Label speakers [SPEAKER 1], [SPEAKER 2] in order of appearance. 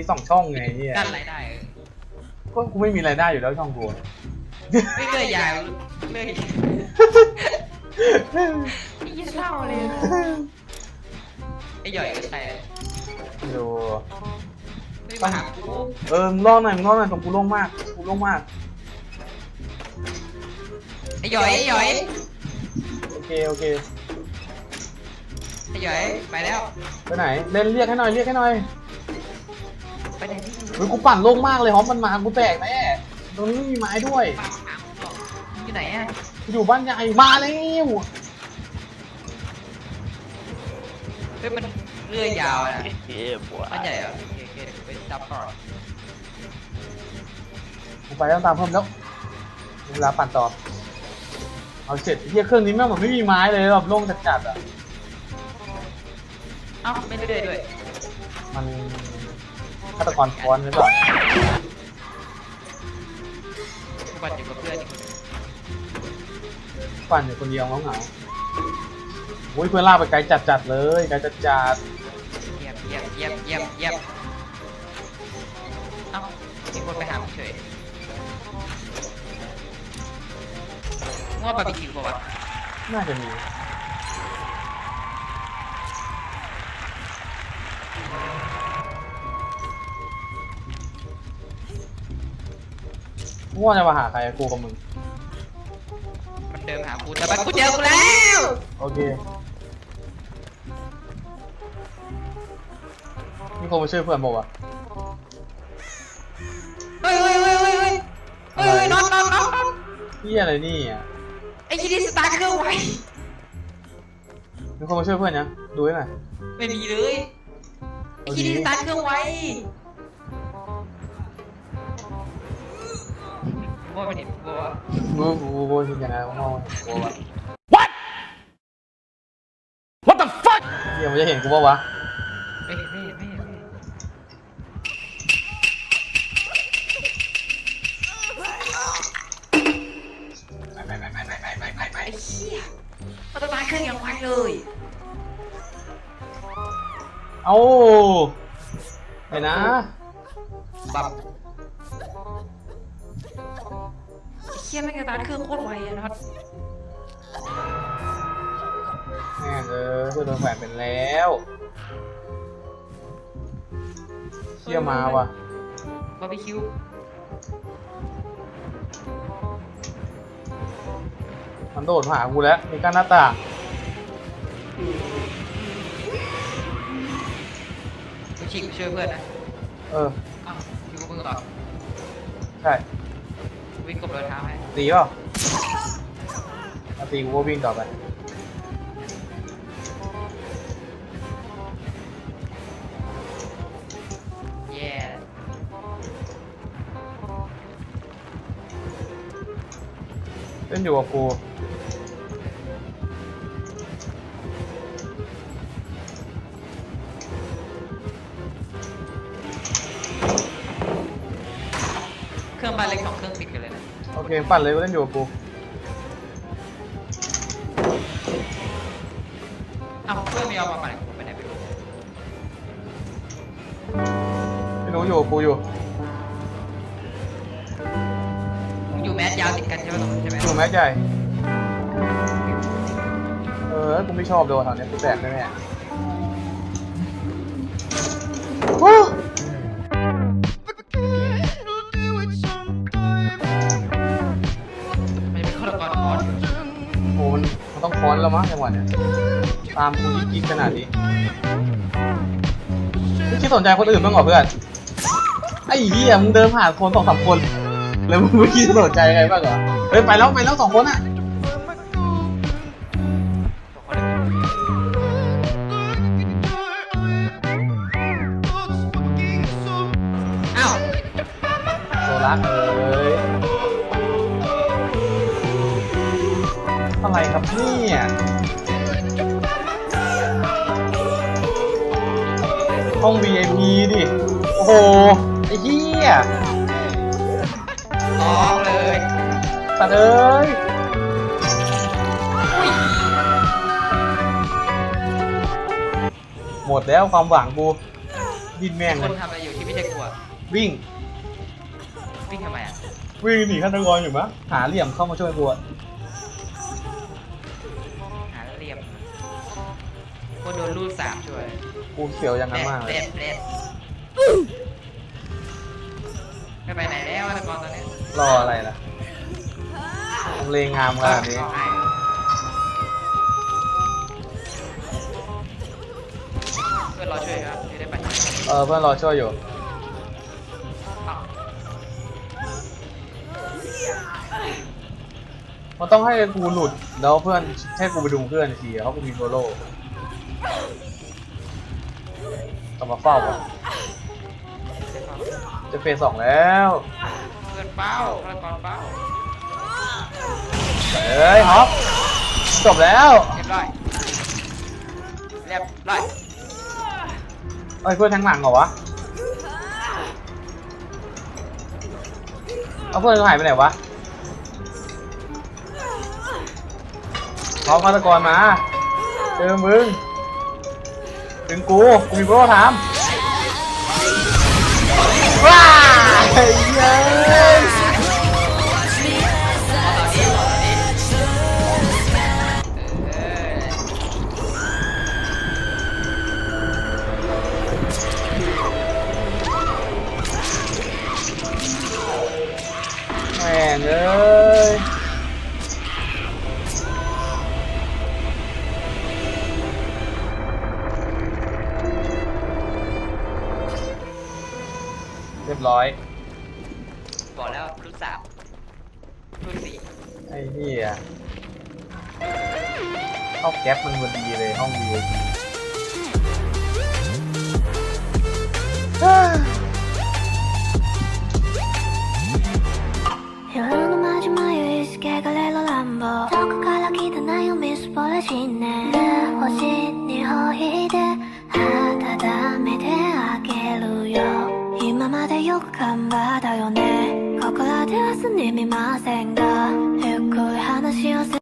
[SPEAKER 1] มีสองช่องไงเนี่ย
[SPEAKER 2] กั้นรายได้เออ
[SPEAKER 1] ก็กูไม่มีรายได้อยู่แล้วช่องกู
[SPEAKER 2] ไม่เลื่อยยาวเลื่อยไอ้ยี่เศร้าเลยไอ้หย่อยก็ใช่
[SPEAKER 1] ดู
[SPEAKER 2] ไม่มาหากู
[SPEAKER 1] เออมึงรอหน่อยมึงรอหน่อยตรงกูโล่งมากกูโล่งมาก
[SPEAKER 2] ไอ้หย่อยไอ้หย่อย
[SPEAKER 1] โอเคโอเค
[SPEAKER 2] ไอ้หย่อยไปแล้ว
[SPEAKER 1] ไปไหนเล่นเรียกให้หน่อยเรียกให้หน่อย
[SPEAKER 2] ไปไหนที่
[SPEAKER 1] เฮ้ยกูปั่นโล่งมากเลยหอมมันมากูแตกแน่ตรงนี้ไม่มีไม้ด้วย
[SPEAKER 2] ปากหางออกอยู่ไหนอะ
[SPEAKER 1] กูอยู่บ้านใหญ่มาแล้ว
[SPEAKER 2] เฮ้ยมันเลื่อยยาวอะนะ
[SPEAKER 3] Yeah, boy.
[SPEAKER 2] มันใหญ่เหรอโอเคโอเคเดี๋ยวกูไปจับก่อน
[SPEAKER 1] กูไปต้องตามเพิ่มแล้วเวลาปั่นต่อเอาเสร็จเฮียเครื่องนี้แม่งแบบไม่มีไม้เลยแบบโล่งจัดๆอะ
[SPEAKER 2] เอ้าไม่เลื่อยด้วย
[SPEAKER 1] มัน ฆาตกรค้อนหรือเปล่า
[SPEAKER 2] กูปั่นอยู่กับเพื่อนอีกคนหนึ่ง
[SPEAKER 1] ปั่นอยู่คนเดียวเหงาๆโอ้ยเพื่อนลากไปไกลจัดๆเลยไกลจัด
[SPEAKER 2] เยี่ยมเยี่ยมเยี่ยมเยี่ยมเยี่ยมเอ้ามีคนไปหามึงเฉยมึงว่าบาร์บีคิวป่าวะ
[SPEAKER 1] ๆน่าจะมี งว่าจะมาหาใครอะกูกับมึง
[SPEAKER 2] มันเดินหากูแต่มันกูเจอกูแล้ว
[SPEAKER 1] โอเคมีคนมาช่วยเพื่อนบอกว่าวะ
[SPEAKER 2] เฮ้ยเฮ้ยเฮ้ยเฮ้ยเฮ้ยเฮ้ยเฮ้ยนอนนอนนอนนอน
[SPEAKER 1] นี่อะไรนี่อะ
[SPEAKER 2] ไอ้ยี่นี่สตาร์ทเครื่องไว้
[SPEAKER 1] มีคนมาช่วยเพื่อนยังดูให้หน่อย
[SPEAKER 2] ไม่มีเลยไอ้ยี่นี่สตาร์ทเครื่องไว้ กูว่ามันเห็นกูว่า
[SPEAKER 1] กูกูกูคิดยังไงวะมองกูวะ
[SPEAKER 3] What the fuck?
[SPEAKER 1] เฮียมันจะเห็นกูปะวะ
[SPEAKER 2] ไม่เห็นไม่เห็นไม่เห็นไม่เห็นไปไปไปไปไปไปไปไปไอ้เหี้ยมันสตาร์ทเครื่องอย่างไวเลย
[SPEAKER 1] เอาไปนะ
[SPEAKER 2] แบบ ไอ้เหี้ยแม่งสตาร์ทเครื่องโคตรไวอะน็อต
[SPEAKER 1] แม่งเออเพื่อนโดนแขวนเป็นแล้วเชี่ยมาว่ะ
[SPEAKER 2] บาร์บีคิว
[SPEAKER 1] มันโดดมาหากูแล้ว มีกั้นหน้าต่าง
[SPEAKER 2] กูฉีกไปช่วยเพื่อนนะ
[SPEAKER 1] เออ
[SPEAKER 2] อ้าวอยู่กับมึงเหรอ
[SPEAKER 1] ใช่
[SPEAKER 2] วิ่งกบรอยเท้าให้
[SPEAKER 1] ตีเปล่าถ้าตีกูก็วิ่งต่อไป
[SPEAKER 2] แย่
[SPEAKER 1] เล่นอยู่กับกู
[SPEAKER 2] เลยนะ
[SPEAKER 1] โอเคปั่นเลยกูเล่นอยู่กับกู
[SPEAKER 2] อ้าวเพื่อนไม่ยอมมาปั่นกูไปไหนไปดู
[SPEAKER 1] พี่หนูอยู่กับกูอยู่
[SPEAKER 2] มึงอยู่แมสยาวติดกันใช่ไหมตรงนั้นใช่ไหม
[SPEAKER 1] อยู่แม็กใหญ่ เออกูไม่ชอบโดนแถวเนี้ยกูแตกแน่ๆ
[SPEAKER 2] อ
[SPEAKER 1] งค้อนแล้วมั้งจังหวะเนี้ยตามกูยิ่งกิ๊กขนาดนี้ไม่คิดสนใจคนอื่นบ้างเหรอเพื่อนไอ้เหี้ยมึงเดินผ่านคนสองสามคน แล้วมึงไม่คิดสนใจใครบ้างเหรอเฮ้ยไปแล้วไปแล้วสองคนอะ
[SPEAKER 2] อ้าว
[SPEAKER 1] โซลักเอ้ย อะไรครับเนี่ยห้อง VIP ดิ โอ้โห ไอ้เหี้ย
[SPEAKER 2] ร้องเลย
[SPEAKER 1] สัตว์เอ้ย
[SPEAKER 2] อุ้ย
[SPEAKER 1] หมดแล้วความหวังกูดินแม่ง
[SPEAKER 2] ค
[SPEAKER 1] เล
[SPEAKER 2] น
[SPEAKER 1] ย
[SPEAKER 2] ทำอะไรอยู่ที่ไม่ใช่กู
[SPEAKER 1] วิ่ง
[SPEAKER 2] วิ่งทำไมอะ
[SPEAKER 1] วิ่งหนีฆาตกรอยู่มั้ยหาเหลี่ยมเข้ามาช่วยกูอะ
[SPEAKER 2] ดนลูดสามช่วย
[SPEAKER 1] กูเขียวอย่างนั้นมากเล
[SPEAKER 2] เล็
[SPEAKER 1] ย
[SPEAKER 2] ดเล็ดไม่ไปไหนแล้วตะกอนตอนนี้
[SPEAKER 1] รออะไรล่ะมึงเลงงามขนาดนี้
[SPEAKER 2] เอาให้เพื่อนรอช่วยครับจะได้ไป
[SPEAKER 1] เออเพื่อนรอช่วยอยู่
[SPEAKER 2] อ้าว
[SPEAKER 1] มันต้องให้กูหลุดแล้วเพื่อนให้กูไปดูเพื่อนอีกทีเพราะกูมีโซโล่ กลับมาเฝ้าก่อนจะเฟสสองแล้ว
[SPEAKER 2] เพื่อนเป้าตะกอนเป้า
[SPEAKER 1] เอ้ยฮอปจบแล้ว
[SPEAKER 2] เรียบร้อยเรียบร้อย
[SPEAKER 1] เอ้ยเพื่อนทางหลังเหรอวะเอาเพื่อนกูหายไปไหนวะพร้อมฆาตกรมาเจอมึง ถึงกูกูมีโปรถามว้าเฮ้ยเย้ย
[SPEAKER 2] เออ
[SPEAKER 1] แม่งเอ้ย รียบร้อย
[SPEAKER 2] บอกแล้วลูกสามลูกสี่
[SPEAKER 1] ไอ้เหี้ยเข้าแก๊ปมันพอดีเลยห้องวิ
[SPEAKER 4] よく頑張ったよね。ここらでは済みませんがゆっくり話をす